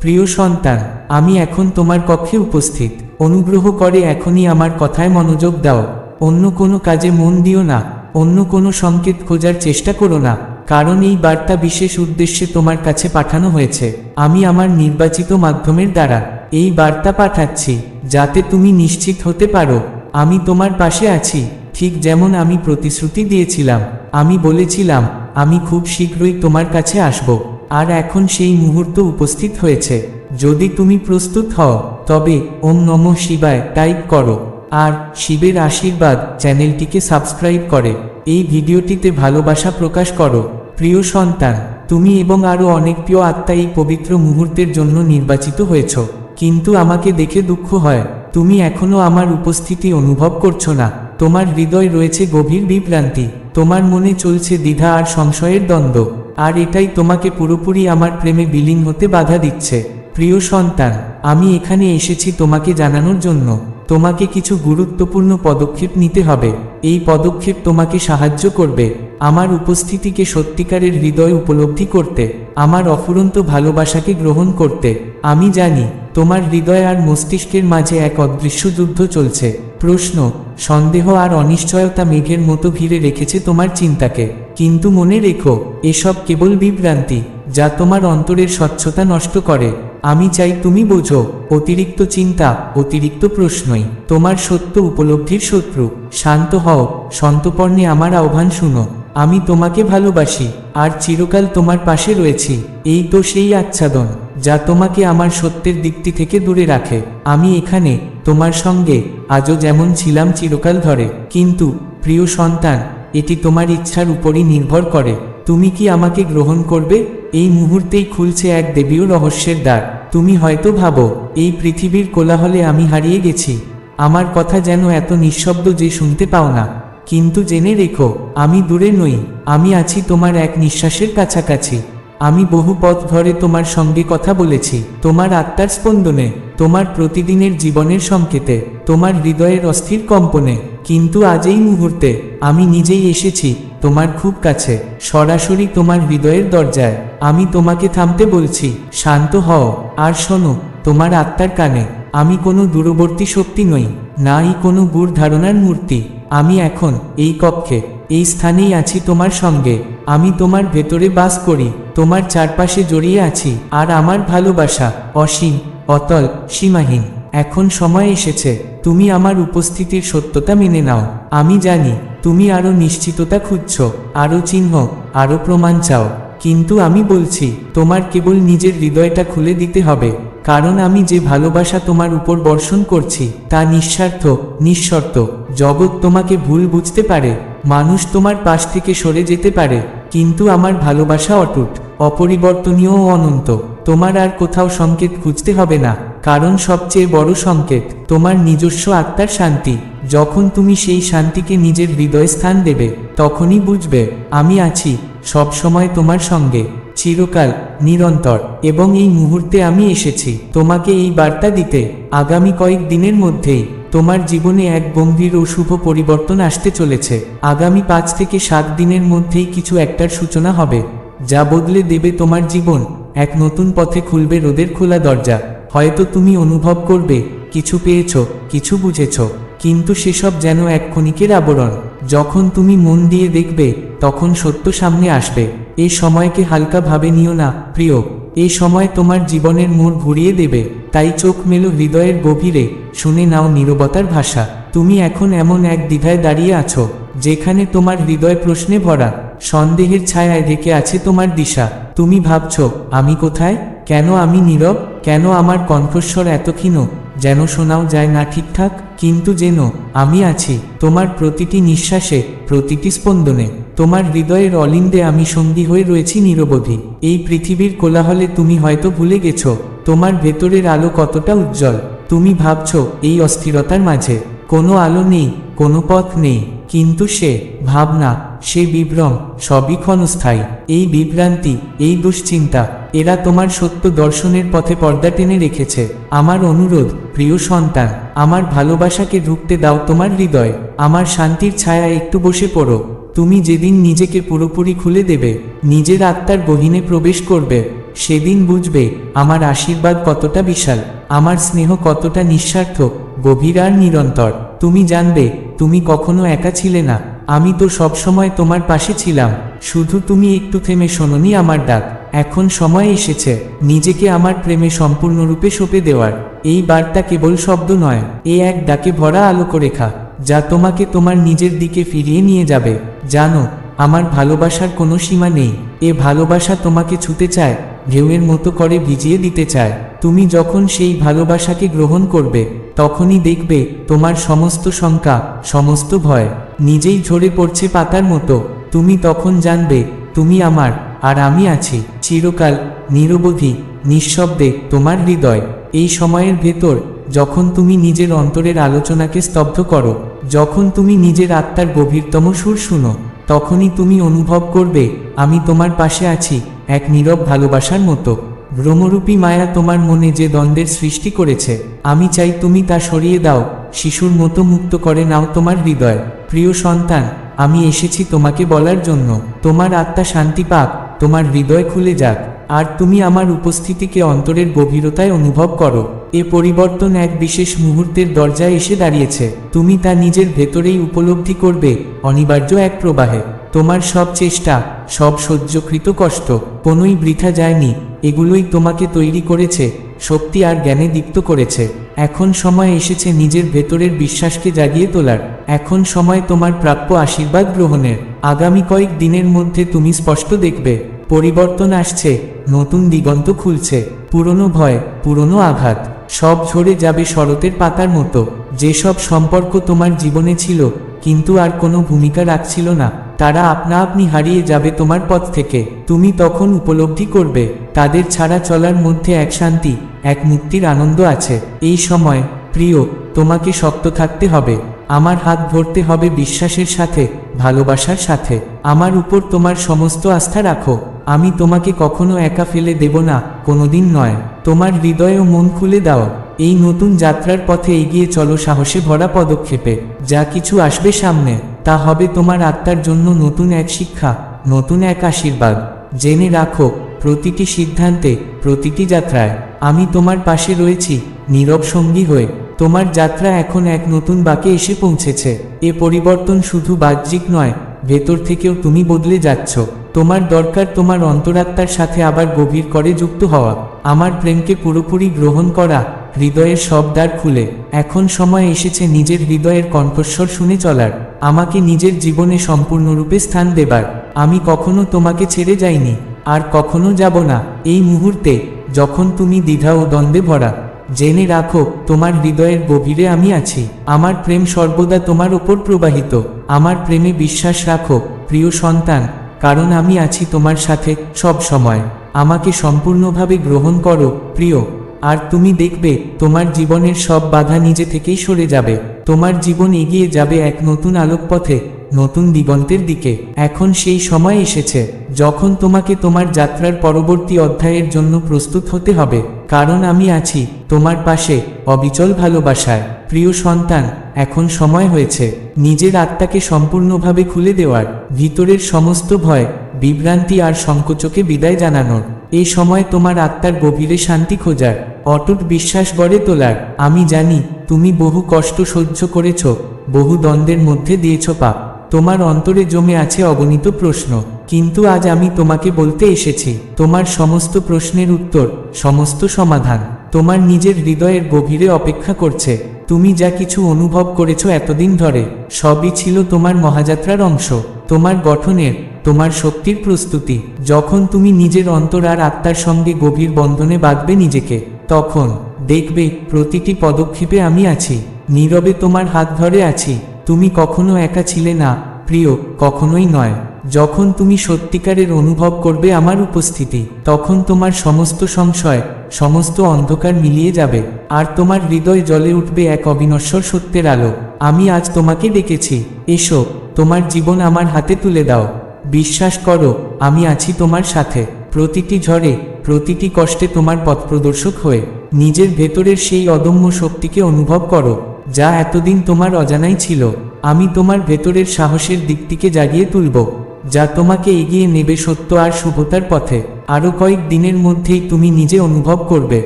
প্রিয় সন্তান, আমি এখন তোমার কক্ষে উপস্থিত। অনুগ্রহ করে এখনই আমার কথায় মনোযোগ দাও। অন্য কোনো কাজে মন দিও না। অন্য কোনো সংকেত খোঁজার চেষ্টা করো না। কারণ এই বার্তা বিশেষ উদ্দেশ্যে তোমার কাছে পাঠানো হয়েছে। আমি আমার নির্বাচিত মাধ্যমের দ্বারা এই বার্তা পাঠাচ্ছি, যাতে তুমি নিশ্চিত হতে পারো, আমি তোমার পাশে আছি। ঠিক যেমন আমি প্রতিশ্রুতি দিয়েছিলাম, আমি বলেছিলাম, আমি খুব শীঘ্রই তোমার কাছে আসব। আর এখন সেই মুহূর্ত উপস্থিত হয়েছে। যদি তুমি প্রস্তুত হও, তবে ওম নম শিবায় টাইপ করো। আর শিবের আশীর্বাদ চ্যানেলটিকে সাবস্ক্রাইব করে। এই ভিডিওটিতে ভালোবাসা প্রকাশ করো। প্রিয় সন্তান, তুমি এবং আরও অনেক প্রিয় আত্মা এই পবিত্র মুহূর্তের জন্য নির্বাচিত হয়েছ। কিন্তু আমাকে দেখে দুঃখ হয়। তুমি এখনও আমার উপস্থিতি অনুভব করছ না। তোমার হৃদয় রয়েছে গভীর বিভ্রান্তি। তোমার মনে চলছে দ্বিধা আর সংশয়ের দ্বন্দ্ব। আর এটাই তোমাকে পুরোপুরি আমার প্রেমে বিলীন হতে বাধা দিচ্ছে। প্রিয় সন্তান, আমি এখানে এসেছি তোমাকে জানানোর জন্য। তোমাকে কিছু গুরুত্বপূর্ণ পদক্ষেপ নিতে হবে। এই পদক্ষেপ তোমাকে সাহায্য করবে আমার উপস্থিতিকে সত্যিকারের হৃদয় উপলব্ধি করতে, আমার অফুরন্ত ভালোবাসাকে গ্রহণ করতে। আমি জানি তোমার হৃদয় আর মস্তিষ্কের মাঝে এক অদৃশ্য যুদ্ধ চলছে। প্রশ্ন, সন্দেহ আর অনিশ্চয়তা মেঘের মতো ঘিরে রেখেছে তোমার চিন্তাকে। কিন্তু মনে রেখো, এসব কেবল বিভ্রান্তি, যা তোমার অন্তরের স্বচ্ছতা নষ্ট করে। আমি চাই তুমি বোঝো, অতিরিক্ত চিন্তা, অতিরিক্ত প্রশ্নই। তোমার সত্য উপলব্ধির শত্রু। শান্ত হও, সন্তপর্ণে আমার আহ্বান শুনো। আমি তোমাকে ভালোবাসি, আর চিরকাল তোমার পাশে রয়েছি। এই তো সেই আচ্ছাদন, যা তোমাকে আমার সত্যের দিকটি থেকে দূরে রাখে। আমি এখানে, তোমার সঙ্গে, আজও যেমন ছিলাম চিরকাল ধরে। কিন্তু, প্রিয় সন্তান, এটি তোমার ইচ্ছার উপরই নির্ভর করে। তুমি কি আমাকে গ্রহণ করবে? এই মুহূর্তেই খুলছে এক দেবীয় রহস্যের দ্বার। তুমি হয়তো ভাবো, এই পৃথিবীর কোলাহলে আমি হারিয়ে গেছি। আমার কথা যেন এত নিঃশব্দ যে শুনতে পাও না। কিন্তু জেনে রেখো, আমি দূরে নই, আমি আছি তোমার এক নিঃশ্বাসের কাছাকাছি। আমি বহু পথ ধরে তোমার সঙ্গে কথা বলেছি, তোমার আত্মার স্পন্দনে, তোমার প্রতিদিনের জীবনের সংকেতে, তোমার হৃদয়ের অস্থির কম্পনে। কিন্তু আজ এই মুহূর্তে, আমি নিজেই এসেছি, তোমার খুব কাছে, সরাসরি তোমার হৃদয়ের দরজায়। আমি তোমাকে থামতে বলছি, শান্ত হও, আর শোনো, তোমার আত্মার কানে, আমি কোনো দূরবর্তী শক্তি নই নাই কোনো গুড় ধারণার মূর্তি। আমি এখন এই কক্ষে, এই স্থানেই আছি তোমার সঙ্গে। আমি তোমার ভেতরে বাস করি, তোমার চারপাশে জড়িয়ে আছি, আর আমার ভালোবাসা, অসীম, অতল, সীমাহীন। এখন সময় এসেছে, তুমি আমার উপস্থিতির সত্যতা মেনে নাও। আমি জানি, তুমি আরও নিশ্চিততা খুঁজছ আরও চিহ্ন আরও প্রমাণ চাও। কিন্তু আমি বলছি, তোমার কেবল নিজের হৃদয়টা খুলে দিতে হবে, কারণ আমি যে ভালোবাসা তোমার উপর বর্ষণ করছি, তা নিঃস্বার্থ, নিঃশর্ত। জগৎ তোমাকে ভুল বুঝতে পারে, মানুষ তোমার পাশ থেকে সরে যেতে পারে, কিন্তু আমার ভালোবাসা অটুট, অপরিবর্তনীয় ও অনন্ত। তোমার আর কোথাও সংকেত খুঁজতে হবে না, কারণ সবচেয়ে বড় সংকেত, তোমার নিজস্ব আত্মার শান্তি। যখন তুমি সেই শান্তিকে নিজের হৃদয়ে স্থান দেবে, তখনই বুঝবে, আমি আছি, সব সময় তোমার সঙ্গে, চিরকাল, নিরন্তর। এবং এই মুহূর্তে আমি এসেছি, তোমাকে এই বার্তা দিতে, আগামী কয়েক দিনের মধ্যেই, তোমার জীবনে এক গম্ভীর ও শুভ পরিবর্তন আসতে চলেছে। আগামী পাঁচ থেকে সাত দিনের মধ্যেই কিছু একটার সূচনা হবে, যা বদলে দেবে তোমার জীবন, এক নতুন পথে খুলবে রোদের খোলা দরজা। হয়তো তুমি অনুভব করবে, কিছু পেয়েছ, কিছু বুঝেছ। কিন্তু সেসব যেন এক ক্ষণিকের আবরণ। যখন তুমি মন দিয়ে দেখবে, তখন সত্য সামনে আসবে। এ সময়কে হালকা ভাবে নিও না, প্রিয়। এ সময় তোমার জীবনের মোড় ঘুরিয়ে দেবে। তাই চোখ মেলো হৃদয়ের গভীরে, শুনে নাও নীরবতার ভাষা। তুমি এখন এমন এক দ্বিধায় দাঁড়িয়ে আছো, যেখানে তোমার হৃদয় প্রশ্নে ভরা। সন্দেহের ছায়ায় ঢেকে আছে তোমার দিশা। তুমি ভাবছ, আমি কোথায়? কেন আমি নীরব? কেন আমার কণ্ঠস্বর এত ক্ষীণ? যেন শোনাও যায় না ঠিকঠাক? কিন্তু যেন আমি আছি, তোমার প্রতিটি নিঃশ্বাসে, প্রতিটি স্পন্দনে, তোমার হৃদয়ের অলিন্দে আমি সঙ্গী হয়ে রয়েছি নিরবধি। এই পৃথিবীর কোলাহলে তুমি হয়তো ভুলে গেছো, তোমার ভেতরের আলো কতটা উজ্জ্বল। তুমি ভাবছ, এই অস্থিরতার মাঝে কোনো আলো নেই, কোনো পথ নেই, কিন্তু সে ভাবনা, সে বিভ্রম, সবই ক্ষণস্থায়ী। এই বিভ্রান্তি, এই দুশ্চিন্তা এরা তোমার সত্য দর্শনের পথে পর্দা টেনে রেখেছে। আমার অনুরোধ, প্রিয় সন্তান, আমার ভালোবাসাকে ঢুকতে দাও তোমার হৃদয়। আমার শান্তির ছায়া একটু বসে পড়ো। তুমি যেদিন নিজেকে পুরোপুরি খুলে দেবে, নিজের আত্মার গহীনে প্রবেশ করবে, সেদিন বুঝবে আমার আশীর্বাদ কতটা বিশাল, আমার স্নেহ কতটা নিঃস্বার্থ, গভীর আর নিরন্তর। তুমি জানবে, তুমি কখনো একা ছিলে না। আমি তো সবসময় তোমার পাশে ছিলাম। শুধু তুমি একটু থেমে শোনোনি আমার ডাক। এখন সময় এসেছে, নিজেকে আমার প্রেমে সম্পূর্ণরূপে সঁপে দেওয়ার। এই বার্তা কেবল শব্দ নয়, এ এক ডাকে ভরা আলোকরেখা, যা তোমাকে তোমার নিজের দিকে ফিরিয়ে নিয়ে যাবে। জানো, আমার ভালোবাসার কোনো সীমা নেই, এ ভালোবাসা তোমাকে ছুতে চায়, ঢেউয়ের মতো করে ভিজিয়ে দিতে চায়। তুমি যখন সেই ভালোবাসাকে গ্রহণ করবে, তখনই দেখবে তোমার সমস্ত শঙ্কা, সমস্ত ভয়, নিজেই ঝরে পড়ছে পাতার মতো। তুমি তখন জানবে, তুমি আমার আর আমি আছি চিরকাল নিরবধি, নিঃশব্দে তোমার হৃদয়। এই সময়ের ভেতর, যখন তুমি নিজের অন্তরের আলোচনাকে স্তব্ধ করো, যখন তুমি নিজের আত্মার গভীরতম সুর শুনো, তখনই তুমি অনুভব করবে, আমি তোমার পাশে আছি, এক নীরব ভালোবাসার মতো। ভ্রমরূপী মায়া তোমার মনে যে দ্বন্দ্বের সৃষ্টি করেছে, আমি চাই তুমি তা সরিয়ে দাও, শিশুর মতো মুক্ত করে নাও তোমার হৃদয়। প্রিয় সন্তান, আমি এসেছি তোমাকে বলার জন্য, তোমার আত্মা শান্তি পাক তোমার হৃদয় খুলে যাক, আর তুমি আমার উপস্থিতিকে অন্তরের গভীরতায় অনুভব করো। এ পরিবর্তন এক বিশেষ মুহূর্তের দরজায় এসে দাঁড়িয়েছে। তুমি তা নিজের ভেতরেই উপলব্ধি করবে, অনিবার্য এক প্রবাহে। তোমার সব চেষ্টা, সব সহ্যকৃত কষ্ট, কোনোই বৃথা যায়নি, এগুলোই তোমাকে তৈরি করেছে। শক্তি আর জ্ঞানে দীপ্ত করেছে। এখন সময় এসেছে নিজের ভেতরের বিশ্বাসকে জাগিয়ে তোলার। এখন সময় তোমার প্রাপ্য আশীর্বাদ গ্রহণের। আগামী কয়েক দিনের মধ্যে তুমি স্পষ্ট দেখবে, পরিবর্তন আসছে, নতুন দিগন্ত খুলছে, পুরনো ভয়, পুরনো আঘাত, সব ঝরে যাবে শরতের পাতার মতো। যেসব সম্পর্ক তোমার জীবনে ছিল, কিন্তু আর কোনো ভূমিকা রাখছিল না। তারা আপনা আপনি হারিয়ে যাবে তোমার পথ থেকে। তুমি তখন উপলব্ধি করবে, তাদের ছাড়া চলার মধ্যে এক শান্তি, এক মুক্তির আনন্দ আছে। এই সময়, প্রিয়, তোমাকে শক্ত থাকতে হবে। আমার হাত ধরতে হবে বিশ্বাসের সাথে, ভালোবাসার সাথে। আমার উপর তোমার সমস্ত আস্থা রাখো। আমি তোমাকে কখনো একা ফেলে দেব না, কোনোদিন নয়। তোমার হৃদয় ও মন খুলে দাও। এই নতুন যাত্রার পথে এগিয়ে চলো সাহসে ভরা পদক্ষেপে। যা কিছু আসবে সামনে। তা হবে তোমার আত্মার জন্য নতুন এক শিক্ষা, নতুন এক আশীর্বাদ। জেনে রাখো, প্রতিটি সিদ্ধান্তে, প্রতিটি যাত্রায় আমি তোমার পাশে রয়েছি, নীরব সঙ্গী হয়ে। তোমার যাত্রা এখন এক নতুন বাকে এসে পৌঁছেছে। এ পরিবর্তন শুধু বাহ্যিক নয়, ভেতর থেকেও তুমি বদলে যাচ্ছ। তোমার দরকার তোমার অন্তরাত্মার সাথে আবার গভীর করে যুক্ত হওয়া। আমার প্রেমকে পুরোপুরি গ্রহণ করা হৃদয়ের সব দ্বার খুলে। এখন সময় এসেছে নিজের হৃদয়ের কণ্ঠস্বর শুনে চলার। আমাকে নিজের জীবনে সম্পূর্ণরূপে স্থান দেবার। আমি কখনো তোমাকে ছেড়ে যাইনি, আর কখনো যাব না। এই মুহূর্তে, যখন তুমি দ্বিধা ও দ্বন্দ্বে ভরা, জেনে রাখো, তোমার হৃদয়ের গভীরে আমি আছি। আমার প্রেম সর্বদা তোমার ওপর প্রবাহিত। আমার প্রেমে বিশ্বাস রাখো, প্রিয় সন্তান, কারণ আমি আছি তোমার সাথে সব সময়। আমাকে সম্পূর্ণভাবে গ্রহণ করো, প্রিয়। আর তুমি দেখবে, তোমার জীবনের সব বাধা নিজে থেকেই সরে যাবে। তোমার জীবন এগিয়ে যাবে এক নতুন আলোকপথে, নতুন দিগন্তের দিকে। এখন সেই সময় এসেছে, যখন তোমাকে তোমার যাত্রার পরবর্তী অধ্যায়ের জন্য প্রস্তুত হতে হবে। কারণ আমি আছি, তোমার পাশে, অবিচল ভালোবাসায়। প্রিয় সন্তান, এখন সময় হয়েছে, নিজের আত্মাকে সম্পূর্ণভাবে খুলে দেওয়ার। ভিতরের সমস্ত ভয় বিভ্রান্তি আর সংকোচকে বিদায় জানানোর। এই সময় তোমার আত্মার গভীরে শান্তি খোঁজার। অটুট বিশ্বাস গড়ে তোলার। আমি জানি, তুমি বহু কষ্ট সহ্য করেছ, বহু দ্বন্দ্বের মধ্যে দিয়েছ পা তোমার অন্তরে জমে আছে অগণিত প্রশ্ন। কিন্তু আজ আমি তোমাকে বলতে এসেছি, তোমার সমস্ত প্রশ্নের উত্তর, সমস্ত সমাধান। তোমার নিজের হৃদয়ের গভীরে অপেক্ষা করছে। তুমি যা কিছু অনুভব করেছ এতদিন ধরে, সবই ছিল তোমার মহাযাত্রার অংশ, তোমার গঠনের, তোমার শক্তির প্রস্তুতি। যখন তুমি নিজের অন্তর আর আত্মার সঙ্গে গভীর বন্ধনে বাঁধবে নিজেকে, তখন, দেখবে, প্রতিটি পদক্ষেপে আমি আছি, নীরবে তোমার হাত ধরে আছি। তুমি কখনো একা ছিলে না, প্রিয়, কখনোই নয়। যখন তুমি সত্যিকারের অনুভব করবে আমার উপস্থিতি, তখন তোমার সমস্ত সংশয় সমস্ত অন্ধকার মিলিয়ে যাবে, আর তোমার হৃদয় জ্বলে উঠবে এক অবিনশ্বর সত্যের আলো। আমি আজ তোমাকে ডেকেছি, এসো, তোমার জীবন আমার হাতে তুলে দাও। বিশ্বাস করো, আমি আছি তোমার সাথে। প্রতিটি ঝড়ে, প্রতিটি কষ্টে তোমার পথপ্রদর্শক হয়ে। নিজের ভেতরের সেই অদম্য শক্তিকে অনুভব করো, যা এতদিন তোমার অজানাই ছিল। আমি তোমার ভেতরের সাহসের দিকটিকে জাগিয়ে তুলব। যা তোমাকে এগিয়ে নেবে সত্য আর শুভতার পথে। আরও কয়েক দিনের মধ্যেই তুমি নিজে অনুভব করবে।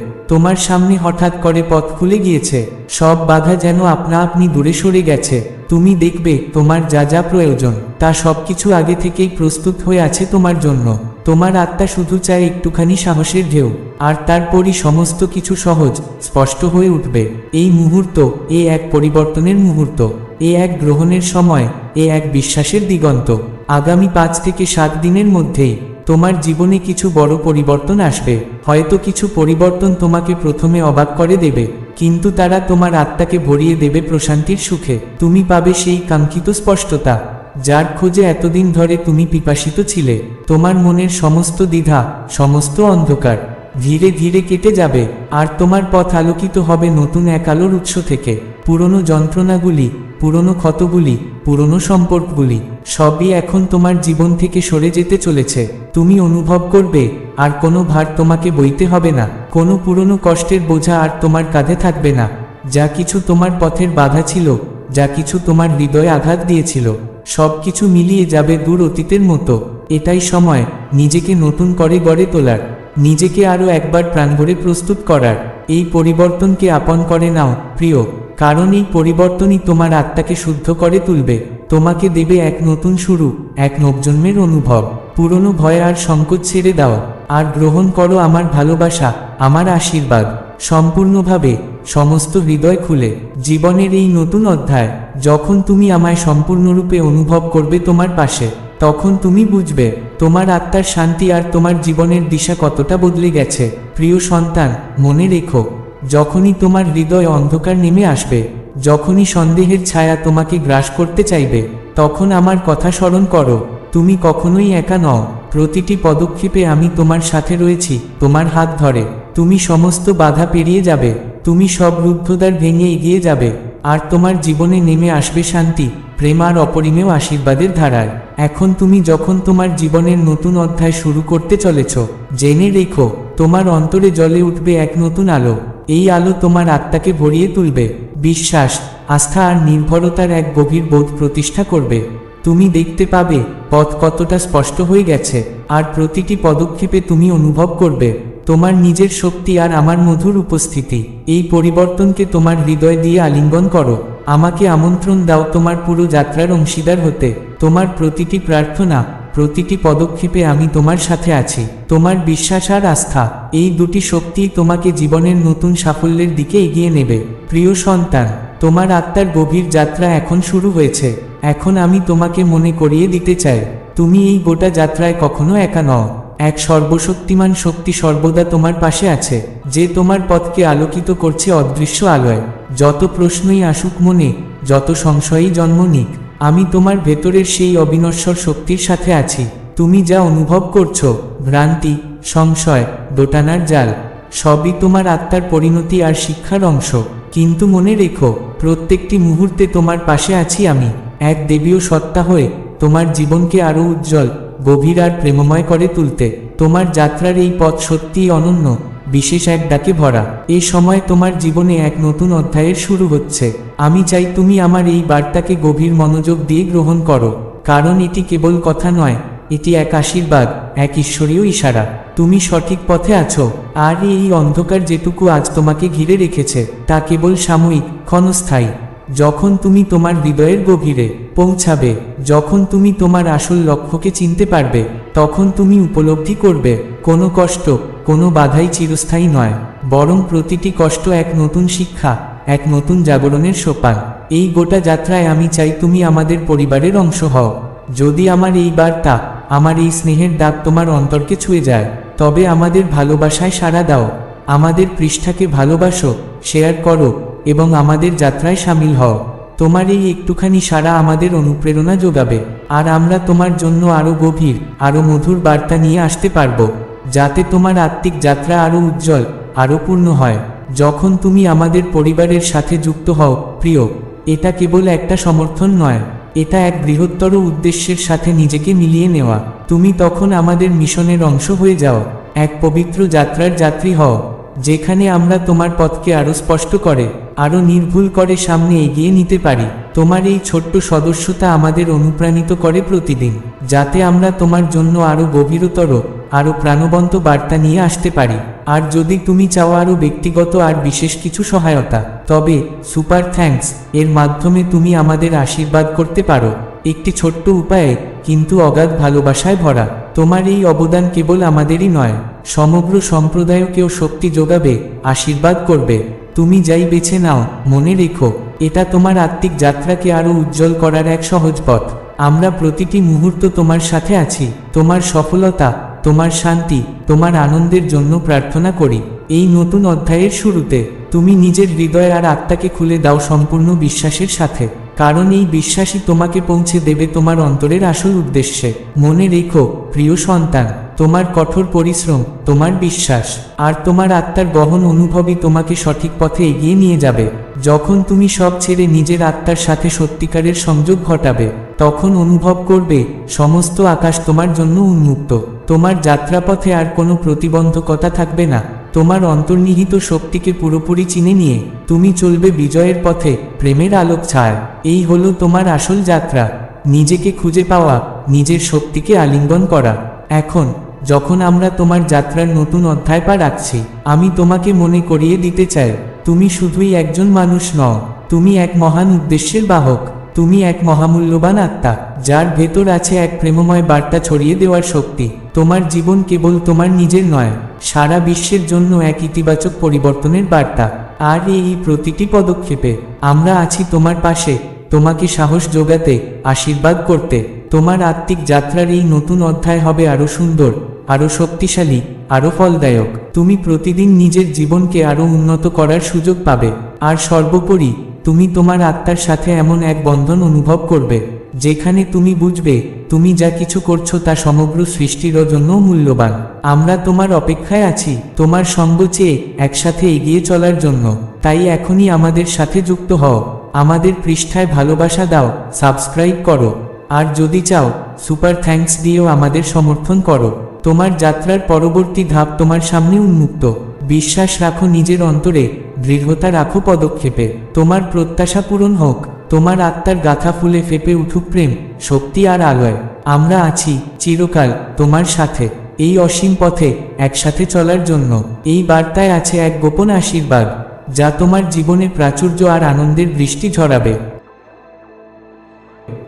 তোমার সামনে হঠাৎ করে পথ খুলে গিয়েছে। সব বাধা যেন আপনা আপনি দূরে সরে গেছে। তুমি দেখবে তোমার যা যা প্রয়োজন, তা সবকিছু আগে থেকেই প্রস্তুত হয়ে আছে তোমার জন্য। তোমার আত্মা শুধু চায় একটুখানি সাহসের ঢেউ, আর তারপরই সমস্ত কিছু সহজ, স্পষ্ট হয়ে উঠবে। এই মুহূর্ত, এ এক পরিবর্তনের মুহূর্ত, এ এক গ্রহণের সময়, এ এক বিশ্বাসের দিগন্ত। আগামী পাঁচ থেকে সাত দিনের মধ্যেই তোমার জীবনে কিছু বড় পরিবর্তন আসবে। হয়তো কিছু পরিবর্তন তোমাকে প্রথমে অবাক করে দেবে, কিন্তু তারা তোমার আত্মাকে ভরিয়ে দেবে প্রশান্তির সুখে। তুমি পাবে সেই কাঙ্ক্ষিত স্পষ্টতা, যার খোঁজে এতদিন ধরে তুমি পিপাসিত ছিলে। তোমার মনের সমস্ত দ্বিধা, সমস্ত অন্ধকার, ধীরে ধীরে কেটে যাবে, আর তোমার পথ আলোকিত হবে নতুন এক আলোর উৎস থেকে। পুরনো যন্ত্রণাগুলি, পুরনো ক্ষতগুলি, পুরনো সম্পর্কগুলি, সবই এখন তোমার জীবন থেকে সরে যেতে চলেছে। তুমি অনুভব করবে, আর কোনো ভার তোমাকে বইতে হবে না। কোনো পুরনো কষ্টের বোঝা আর তোমার কাঁধে থাকবে না। যা কিছু তোমার পথের বাধা ছিল, যা কিছু তোমার হৃদয়ে আঘাত দিয়েছিল সব কিছু মিলিয়ে যাবে দূর অতীতের মতো। এটাই সময়, নিজেকে নতুন করে গড়ে তোলার, নিজেকে আরও একবার প্রাণভরে প্রস্তুত করার। এই পরিবর্তনকে আপন করে নাও, প্রিয়, কারণ এই পরিবর্তনই তোমার আত্মাকে শুদ্ধ করে তুলবে, তোমাকে দেবে এক নতুন শুরু, এক নবজন্মের অনুভব। পুরনো ভয় আর সংকোচ ছেড়ে দাও, আর গ্রহণ করো আমার ভালোবাসা, আমার আশীর্বাদ। সম্পূর্ণভাবে, সমস্ত হৃদয় খুলে, জীবনের এই নতুন অধ্যায়, যখন তুমি আমায় সম্পূর্ণরূপে অনুভব করবে তোমার পাশে। তখন তুমি বুঝবে, তোমার আত্মার শান্তি আর তোমার জীবনের দিশা কতটা বদলে গেছে। প্রিয় সন্তান, মনে রেখো, যখনই তোমার হৃদয় অন্ধকার নেমে আসবে, যখনই সন্দেহের ছায়া তোমাকে গ্রাস করতে চাইবে, তখন আমার কথা স্মরণ করো, তুমি কখনোই একা নও, প্রতিটি পদক্ষেপে আমি তোমার সাথে রয়েছি, তোমার হাত ধরে, তুমি সমস্ত বাধা পেরিয়ে যাবে, তুমি সব রুদ্ধদ্বার ভেঙে এগিয়ে যাবে। আর তোমার জীবনে নেমে আসবে শান্তি, প্রেম আর অপরিমেয় আশীর্বাদের ধারায়। এখন তুমি যখন তোমার জীবনের নতুন অধ্যায় শুরু করতে চলেছ, জেনে রেখো, তোমার অন্তরে জ্বলে উঠবে এক নতুন আলো। এই আলো তোমার আত্মাকে ভরিয়ে তুলবে। বিশ্বাস, আস্থা আর নির্ভরতার এক গভীর বোধ প্রতিষ্ঠা করবে। তুমি দেখতে পাবে, পথ কতটা স্পষ্ট হয়ে গেছে, আর প্রতিটি পদক্ষেপে তুমি অনুভব করবে। তোমার নিজের শক্তি আর আমার মধুর উপস্থিতি, এই পরিবর্তনকে তোমার হৃদয় দিয়ে আলিঙ্গন করো। আমাকে আমন্ত্রণ দাও তোমার পুরো যাত্রার অংশীদার হতে। তোমার প্রতিটি প্রার্থনা, প্রতিটি পদক্ষেপে আমি তোমার সাথে আছি। তোমার বিশ্বাস আর আস্থা, এই দুটি শক্তিই তোমাকে জীবনের নতুন সাফল্যের দিকে এগিয়ে নেবে। প্রিয় সন্তান, তোমার আত্মার গভীর যাত্রা এখন শুরু হয়েছে। এখন আমি তোমাকে মনে করিয়ে দিতে চাই। তুমি এই গোটা যাত্রায় কখনো একা নও। এক সর্বশক্তিমান শক্তি সর্বদা তোমার পাশে আছে, যে তোমার পথকে আলোকিত করছে অদৃশ্য আলোয়। যত প্রশ্নই আসুক মনে, যত সংশয়ই জন্ম নিক, আমি তোমার ভেতরের সেই অবিনশ্বর শক্তির সাথে আছি। তুমি যা অনুভব করছ, ভ্রান্তি, সংশয়, দোটানার জাল, সবই তোমার আত্মার পরিণতি আর শিক্ষার অংশ। কিন্তু মনে রেখো, প্রত্যেকটি মুহূর্তে তোমার পাশে আছি আমি। এক দেবীয় সত্তা হয়ে তোমার জীবনকে আরও উজ্জ্বল গভীর আর প্রেমময় করে তুলতে। তোমার যাত্রার এই পথ সত্যিই অনন্য, বিশেষ এক ডাকে ভরা। এ সময় তোমার জীবনে এক নতুন অধ্যায়ের শুরু হচ্ছে। আমি চাই তুমি আমার এই বার্তাকে গভীর মনোযোগ দিয়ে গ্রহণ করো। কারণ এটি কেবল কথা নয়, এটি এক আশীর্বাদ, এক ঈশ্বরীয় ইশারা। তুমি সঠিক পথে আছো, আর এই অন্ধকার যেটুকু আজ তোমাকে ঘিরে রেখেছে, তা কেবল সাময়িক, ক্ষণস্থায়ী। যখন তুমি তোমার হৃদয়ের গভীরে পৌঁছাবে, যখন তুমি তোমার আসল লক্ষ্যকে চিনতে পারবে, তখন তুমি উপলব্ধি করবে, কোনো কষ্ট, কোনো বাধাই চিরস্থায়ী নয়, বরং প্রতিটি কষ্ট এক নতুন শিক্ষা, এক নতুন জাগরণের সোপান। এই গোটা যাত্রায় আমি চাই তুমি আমাদের পরিবারের অংশ হও। যদি আমার এই বার্তা, আমার এই স্নেহের ডাক তোমার অন্তরকে ছুঁয়ে যায়, তবে আমাদের ভালোবাসায় সাড়া দাও। আমাদের পৃষ্ঠাকে ভালোবাসো, শেয়ার করো এবং আমাদের যাত্রায় সামিল হও। তোমার এই একটুখানি সারা আমাদের অনুপ্রেরণা যোগাবে। আর আমরা তোমার জন্য আরও গভীর আরও মধুর বার্তা নিয়ে আসতে পারব, যাতে তোমার আত্মিক যাত্রা আরও উজ্জ্বল আরও পূর্ণ হয়। যখন তুমি আমাদের পরিবারের সাথে যুক্ত হও, প্রিয়, এটা কেবল একটা সমর্থন নয়, এটা এক বৃহত্তর উদ্দেশ্যের সাথে নিজেকে মিলিয়ে নেওয়া। তুমি তখন আমাদের মিশনের অংশ হয়ে যাও, এক পবিত্র যাত্রার যাত্রী হও, যেখানে আমরা তোমার পথকে আরও স্পষ্ট করে আরও নির্ভুল করে সামনে এগিয়ে নিতে পারি। তোমার এই ছোট্ট সদস্যতা আমাদের অনুপ্রাণিত করে প্রতিদিন, যাতে আমরা তোমার জন্য আরও গভীরতর আরও প্রাণবন্ত বার্তা নিয়ে আসতে পারি। আর যদি তুমি চাও আরও ব্যক্তিগত আর বিশেষ কিছু সহায়তা, তবে সুপার থ্যাঙ্কস, এর মাধ্যমে তুমি আমাদের আশীর্বাদ করতে পারো। একটি ছোট্ট উপায়ে, কিন্তু অগাধ ভালোবাসায় ভরা। তোমার এই অবদান কেবল আমাদেরই নয়, সমগ্র সম্প্রদায়কেও শক্তি যোগাবে, আশীর্বাদ করবে। তুমি যাই বেছে নাও, মনে রেখো, এটা তোমার আত্মিক যাত্রাকে আরও উজ্জ্বল করার এক সহজ পথ। আমরা প্রতিটি মুহূর্ত তোমার সাথে আছি, তোমার সফলতা, তোমার শান্তি, তোমার আনন্দের জন্য প্রার্থনা করি। এই নতুন অধ্যায়ের শুরুতে, তুমি নিজের হৃদয় আর আত্মাকে খুলে দাও সম্পূর্ণ বিশ্বাসের সাথে। কারণ এই বিশ্বাসই তোমাকে পৌঁছে দেবে তোমার অন্তরের আসল উদ্দেশ্যে। মনে রেখো, প্রিয় সন্তান তোমার কঠোর পরিশ্রম, তোমার বিশ্বাস, আর তোমার আত্মার গহন অনুভবই তোমাকে সঠিক পথে এগিয়ে নিয়ে যাবে। যখন তুমি সব ছেড়ে নিজের আত্মার সাথে সত্যিকারের সংযোগ ঘটাবে, তখন অনুভব করবে, সমস্ত আকাশ তোমার জন্য উন্মুক্ত। তোমার যাত্রাপথে আর কোনো প্রতিবন্ধকতা থাকবে না। তোমার অন্তর্নিহিত শক্তিকে পুরোপুরি চিনে নিয়ে, তুমি চলবে বিজয়ের পথে, প্রেমের আলোক ছায়। এই হলো তোমার আসল যাত্রা। নিজেকে খুঁজে পাওয়া, নিজের শক্তিকে আলিঙ্গন করা। এখন, যখন আমরা তোমার যাত্রার নতুন অধ্যায় পা রাখছি, আমি তোমাকে মনে করিয়ে দিতে চাই, তুমি শুধুই একজন মানুষ নও, তুমি এক মহান উদ্দেশ্যের বাহক, তুমি এক মহামূল্যবান আত্মা, যার ভেতর আছে এক প্রেমময় বার্তা ছড়িয়ে দেওয়ার শক্তি, তোমার জীবন কেবল তোমার নিজের নয়, সারা বিশ্বের জন্য এক ইতিবাচক পরিবর্তনের বার্তা, আর এই প্রতিটি পদক্ষেপে, আমরা আছি তোমার পাশে, তোমাকে সাহস যোগাতে, আশীর্বাদ করতে। তোমার আত্মিক যাত্রার এই নতুন অধ্যায় হবে আরও সুন্দর আরও শক্তিশালী আরও ফলদায়ক। তুমি প্রতিদিন নিজের জীবনকে আরও উন্নত করার সুযোগ পাবে। আর সর্বোপরি, তুমি তোমার আত্মার সাথে এমন এক বন্ধন অনুভব করবে, যেখানে তুমি বুঝবে, তুমি যা কিছু করছ তা সমগ্র সৃষ্টির জন্য মূল্যবান। আমরা তোমার অপেক্ষায় আছি, তোমার সঙ্গ চেয়ে একসাথে এগিয়ে চলার জন্য। তাই এখনই আমাদের সাথে যুক্ত হও। আমাদের পৃষ্ঠায় ভালোবাসা দাও, সাবস্ক্রাইব করো। আর যদি চাও সুপার থ্যাঙ্কস দিয়েও আমাদের সমর্থন করো। তোমার যাত্রার পরবর্তী ধাপ তোমার সামনে উন্মুক্ত। বিশ্বাস রাখো নিজের অন্তরে, দৃঢ়তা রাখো পদক্ষেপে। তোমার প্রত্যাশা পূরণ হোক, তোমার আত্মার গাথা ফুলে ফেপে উঠুক প্রেম, শক্তি আর আলয়। আমরা আছি চিরকাল তোমার সাথে, এই অসীম পথে একসাথে চলার জন্য। এই বার্তায় আছে এক গোপন আশীর্বাদ, যা তোমার জীবনে প্রাচুর্য আর আনন্দের বৃষ্টি ঝরাবে।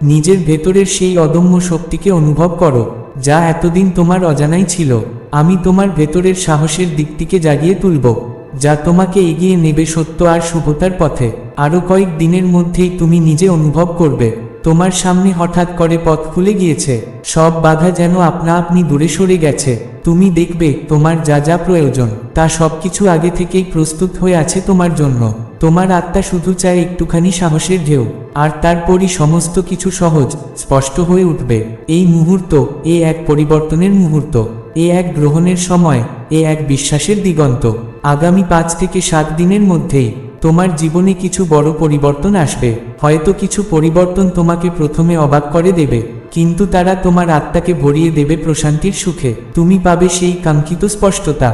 নিজের ভেতরের সেই অদম্য শক্তিকে অনুভব করো, যা এতদিন তোমার অজানাই ছিল। আমি তোমার ভেতরের সাহসের দিকটিকে জাগিয়ে তুলব, যা তোমাকে এগিয়ে নেবে সত্য আর শুভতার পথে। আরও কয়েক দিনের মধ্যেই তুমি নিজে অনুভব করবে। তোমার সামনে হঠাৎ করে পথ খুলে গিয়েছে। সব বাধা যেন আপনা আপনি দূরে সরে গেছে। তুমি দেখবে তোমার যা যা প্রয়োজন, তা সবকিছু আগে থেকেই প্রস্তুত হয়ে আছে তোমার জন্য। তোমার আত্মা শুধু চায় একটুখানি সাহসের ঢেউ, আর তারপরই সমস্ত কিছু সহজ, স্পষ্ট হয়ে উঠবে। এই মুহূর্ত, এ এক পরিবর্তনের মুহূর্ত, এ এক গ্রহণের সময়, এ এক বিশ্বাসের দিগন্ত। আগামী পাঁচ থেকে সাত দিনের মধ্যেই তোমার জীবনে কিছু বড় পরিবর্তন আসবে। হয়তো কিছু পরিবর্তন তোমাকে প্রথমে অবাক করে দেবে, কিন্তু তারা তোমার আত্মাকে ভরিয়ে দেবে প্রশান্তির সুখে। তুমি পাবে সেই কাঙ্ক্ষিত স্পষ্টতা,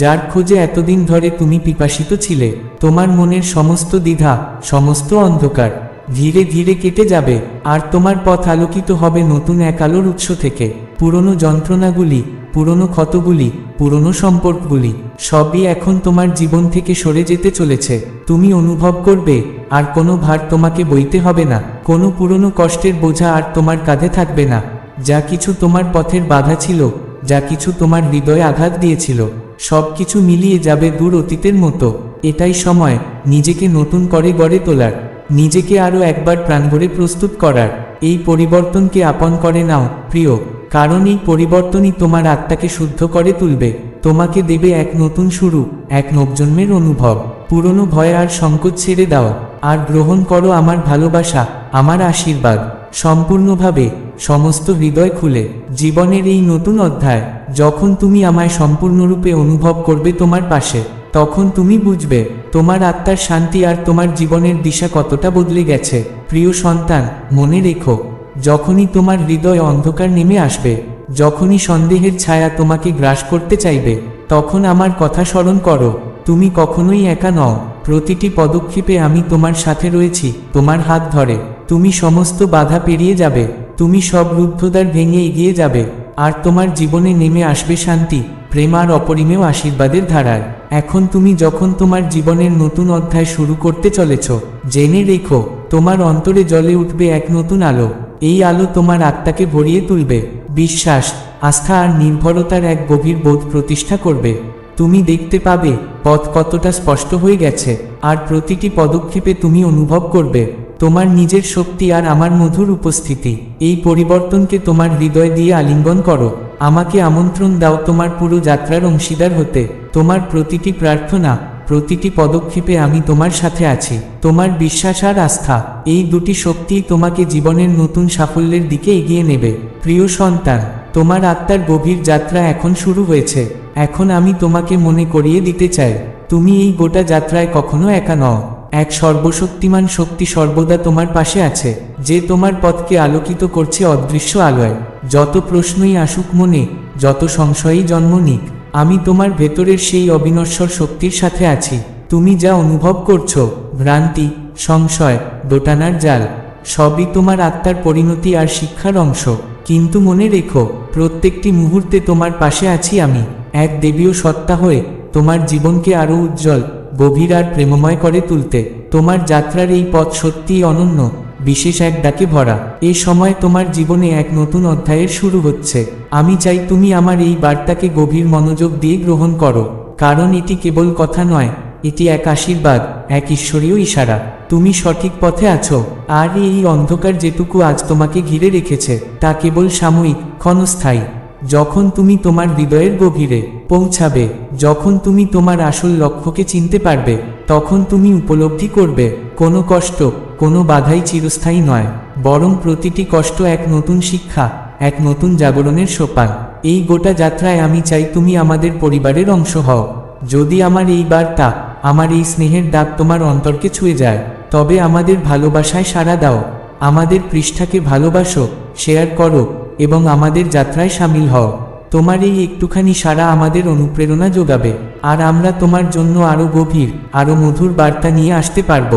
যার খোঁজে এতদিন ধরে তুমি পিপাসিত ছিলে। তোমার মনের সমস্ত দ্বিধা, সমস্ত অন্ধকার, ধীরে ধীরে কেটে যাবে, আর তোমার পথ আলোকিত হবে নতুন এক আলোর উৎস থেকে। পুরনো যন্ত্রণাগুলি পুরনো ক্ষতগুলি, পুরনো সম্পর্কগুলি, সবই এখন তোমার জীবন থেকে সরে যেতে চলেছে। তুমি অনুভব করবে, আর কোনো ভার তোমাকে বইতে হবে না। কোনো পুরনো কষ্টের বোঝা আর তোমার কাঁধে থাকবে না। যা কিছু তোমার পথের বাধা ছিল, যা কিছু তোমার হৃদয়ে আঘাত দিয়েছিল, সব কিছু মিলিয়ে যাবে দূর অতীতের মতো। এটাই সময়, নিজেকে নতুন করে গড়ে তোলার। নিজেকে আরও একবার প্রাণভরে প্রস্তুত করার। এই পরিবর্তনকে আপন করে নাও, প্রিয়। কারণ এই পরিবর্তনই তোমার আত্মাকে শুদ্ধ করে তুলবে। তোমাকে দেবে এক নতুন শুরু, এক নবজন্মের অনুভব। পুরনো ভয় আর সংকোচ ছেড়ে দাও। আর গ্রহণ করো আমার ভালোবাসা, আমার আশীর্বাদ। সম্পূর্ণভাবে, সমস্ত হৃদয় খুলে। জীবনের এই নতুন অধ্যায়, যখন তুমি আমায় সম্পূর্ণরূপে অনুভব করবে তোমার পাশে, তখন তুমি বুঝবে, তোমার আত্মার শান্তি আর তোমার জীবনের দিশা কতটা বদলে গেছে। প্রিয় সন্তান, মনে রেখো যখনই তোমার হৃদয় অন্ধকার নেমে আসবে, যখনই সন্দেহের ছায়া তোমাকে গ্রাস করতে চাইবে, তখন আমার কথা স্মরণ করো, তুমি কখনোই একা নও, প্রতিটি পদক্ষেপে আমি তোমার সাথে রয়েছি, তোমার হাত ধরে, তুমি সমস্ত বাধা পেরিয়ে যাবে, তুমি সব রুদ্ধদ্বার ভেঙে এগিয়ে যাবে, আর তোমার জীবনে নেমে আসবে শান্তি, প্রেম আর অপরিমেয় আশীর্বাদের ধারায়। এখন তুমি যখন তোমার জীবনের নতুন অধ্যায় শুরু করতে চলেছ, জেনে রেখো, তোমার অন্তরে জ্বলে উঠবে এক নতুন আলো। এই আলো তোমার আত্মাকে ভরিয়ে তুলবে। বিশ্বাস, আস্থা আর নির্ভরতার এক গভীর বোধ প্রতিষ্ঠা করবে। তুমি দেখতে পাবে, পথ কতটা স্পষ্ট হয়ে গেছে, আর প্রতিটি পদক্ষেপে তুমি অনুভব করবে, তোমার নিজের শক্তি আর আমার মধুর উপস্থিতি। এই পরিবর্তনকে তোমার হৃদয় দিয়ে আলিঙ্গন করো। আমাকে আমন্ত্রণ দাও তোমার পুরো যাত্রার অংশীদার হতে। তোমার প্রতিটি প্রার্থনা প্রতিটি পদক্ষেপে আমি তোমার সাথে আছি। তোমার বিশ্বাস আর আস্থা, এই দুটি শক্তি তোমাকে জীবনের নতুন সাফল্যের দিকে এগিয়ে নেবে। প্রিয় সন্তান, তোমার আত্মার গভীর যাত্রা এখন শুরু হয়েছে। এখন আমি তোমাকে মনে করিয়ে দিতে চাই। তুমি এই গোটা যাত্রায় কখনো একা নও। এক সর্বশক্তিমান শক্তি সর্বদা তোমার পাশে আছে, যে তোমার পথকে আলোকিত করছে অদৃশ্য আলোয়। যত প্রশ্নই আসুক মনে, যত সংশয়ই জন্ম নিক আমি তোমার ভেতরের সেই অবিনশ্বর শক্তির সাথে আছি। তুমি যা অনুভব করছ, ভ্রান্তি, সংশয়, দোটানার জাল, সবই তোমার আত্মার পরিণতি আর শিক্ষার অংশ। কিন্তু মনে রেখো, প্রত্যেকটি মুহূর্তে তোমার পাশে আছি আমি। এক দেবীয় সত্তা হয়ে তোমার জীবনকে আরও উজ্জ্বল, গভীর আর প্রেমময় করে তুলতে। তোমার যাত্রার এই পথ সত্যিই অনন্য। বিশেষ এক ডাকে ভরা, এ সময় তোমার জীবনে এক নতুন অধ্যায়ের শুরু হচ্ছে। আমি চাই তুমি আমার এই বার্তাকে গভীর মনোযোগ দিয়ে গ্রহণ করো। কারণ এটি কেবল কথা নয়, এটি এক আশীর্বাদ, এক ঈশ্বরীয় ইশারা। তুমি সঠিক পথে আছো, আর এই অন্ধকার যেটুকু আজ তোমাকে ঘিরে রেখেছে, তা কেবল সাময়িক, ক্ষণস্থায়ী। যখন তুমি তোমার হৃদয়ের গভীরে পৌঁছাবে, যখন তুমি তোমার আসল লক্ষ্যকে চিনতে পারবে তখন তুমি উপলব্ধি করবে, কোনো কষ্ট, কোনো বাধাই চিরস্থায়ী নয়, বরং প্রতিটি কষ্ট এক নতুন শিক্ষা, এক নতুন জাগরণের সোপান। এই গোটা যাত্রায় আমি চাই তুমি আমাদের পরিবারের অংশ হও। যদি আমার এই বার্তা, আমার এই স্নেহের ডাক তোমার অন্তরকে ছুঁয়ে যায়, তবে আমাদের ভালোবাসায় সাড়া দাও, আমাদের পৃষ্ঠাকে ভালোবাসো, শেয়ার করো, এবং আমাদের যাত্রায় সামিল হও। তোমার এই একটুখানি সারা আমাদের অনুপ্রেরণা যোগাবে। আর আমরা তোমার জন্য আরও গভীর আরও মধুর বার্তা নিয়ে আসতে পারব,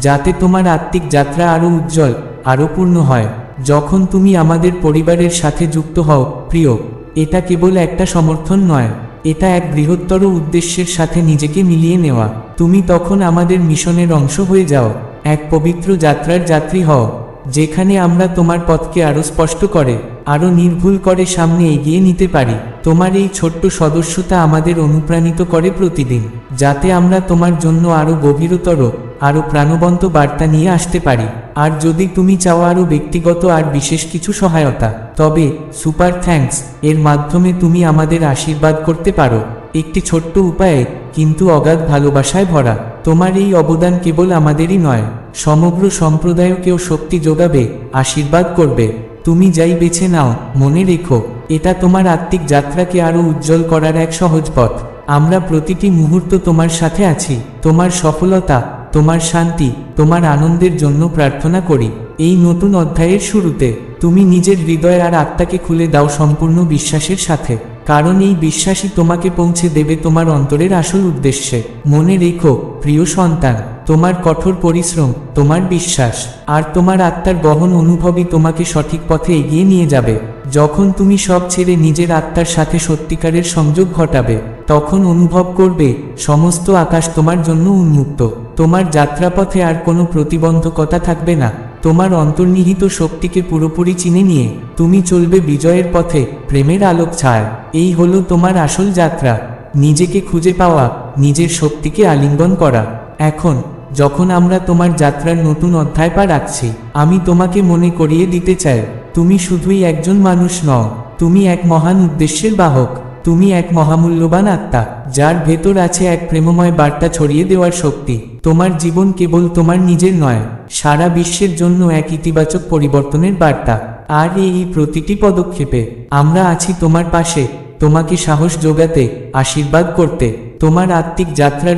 যাতে তোমার আত্মিক যাত্রা আরও উজ্জ্বল আরও পূর্ণ হয়। যখন তুমি আমাদের পরিবারের সাথে যুক্ত হও, প্রিয়, এটা কেবল একটা সমর্থন নয়, এটা এক বৃহত্তর উদ্দেশ্যের সাথে নিজেকে মিলিয়ে নেওয়া। তুমি তখন আমাদের মিশনের অংশ হয়ে যাও, এক পবিত্র যাত্রার যাত্রী হও। যেখানে আমরা তোমার পথকে আরও স্পষ্ট করে আরও নির্ভুল করে সামনে এগিয়ে নিতে পারি। তোমার এই ছোট্ট সদস্যতা আমাদের অনুপ্রাণিত করে প্রতিদিন, যাতে আমরা তোমার জন্য আরও গভীরতর আরও প্রাণবন্ত বার্তা নিয়ে আসতে পারি। আর যদি তুমি চাও আরও ব্যক্তিগত আর বিশেষ কিছু সহায়তা, তবে সুপার থ্যাঙ্কস, এর মাধ্যমে তুমি আমাদের আশীর্বাদ করতে পারো। একটি ছোট্ট উপায়ে, কিন্তু অগাধ ভালোবাসায় ভরা। তোমার এই অবদান কেবল আমাদেরই নয় সমগ্র সম্প্রদায়কেও শক্তি যোগাবে, আশীর্বাদ করবে। তুমি যাই বেছে নাও, মনে রেখো, এটা তোমার আত্মিক যাত্রাকে আরও উজ্জ্বল করার এক সহজ পথ। আমরা প্রতিটি মুহূর্ত তোমার সাথে আছি, তোমার সফলতা, তোমার শান্তি, তোমার আনন্দের জন্য প্রার্থনা করি। এই নতুন অধ্যায়ের শুরুতে, তুমি নিজের হৃদয় আর আত্মাকে খুলে দাও সম্পূর্ণ বিশ্বাসের সাথে। কারণ এই বিশ্বাসই তোমাকে পৌঁছে দেবে তোমার অন্তরের আসল উদ্দেশ্যে। মনে রেখো, প্রিয় সন্তান, তোমার কঠোর পরিশ্রম, তোমার বিশ্বাস, আর তোমার আত্মার গহন অনুভবই তোমাকে সঠিক পথে এগিয়ে নিয়ে যাবে। যখন তুমি সব ছেড়ে নিজের আত্মার সাথে সত্যিকারের সংযোগ ঘটাবে, তখন অনুভব করবে, সমস্ত আকাশ তোমার জন্য উন্মুক্ত। তোমার যাত্রাপথে আর কোনো প্রতিবন্ধকতা থাকবে না। তোমার অন্তর্নিহিত শক্তিকে পুরোপুরি চিনে নিয়ে তুমি চলবে বিজয়ের পথে, প্রেমের আলোক ছায়। এই হলো তোমার আসল যাত্রা। নিজেকে খুঁজে পাওয়া, নিজের শক্তিকে আলিঙ্গন করা। এখন, যখন আমরা তোমার যাত্রার নতুন অধ্যায় পা রাখছি, আমি তোমাকে মনে করিয়ে দিতে চাই, তুমি শুধুই একজন মানুষ নও, তুমি এক মহান উদ্দেশ্যের বাহক। তুমি এক মহামূল্যবান আত্মা, যার ভেতর আছে এক প্রেমময় বার্তা ছড়িয়ে দেওয়ার শক্তি। তোমার জীবন কেবল তোমার নিজের নয়, সারা বিশ্বের জন্য এক ইতিবাচক পরিবর্তনের বার্তা। আর এই প্রতিটি পদক্ষেপে আমরা আছি তোমার পাশে, তোমাকে সাহস যোগাতে, আশীর্বাদ করতে। তোমার আত্মিক যাত্রার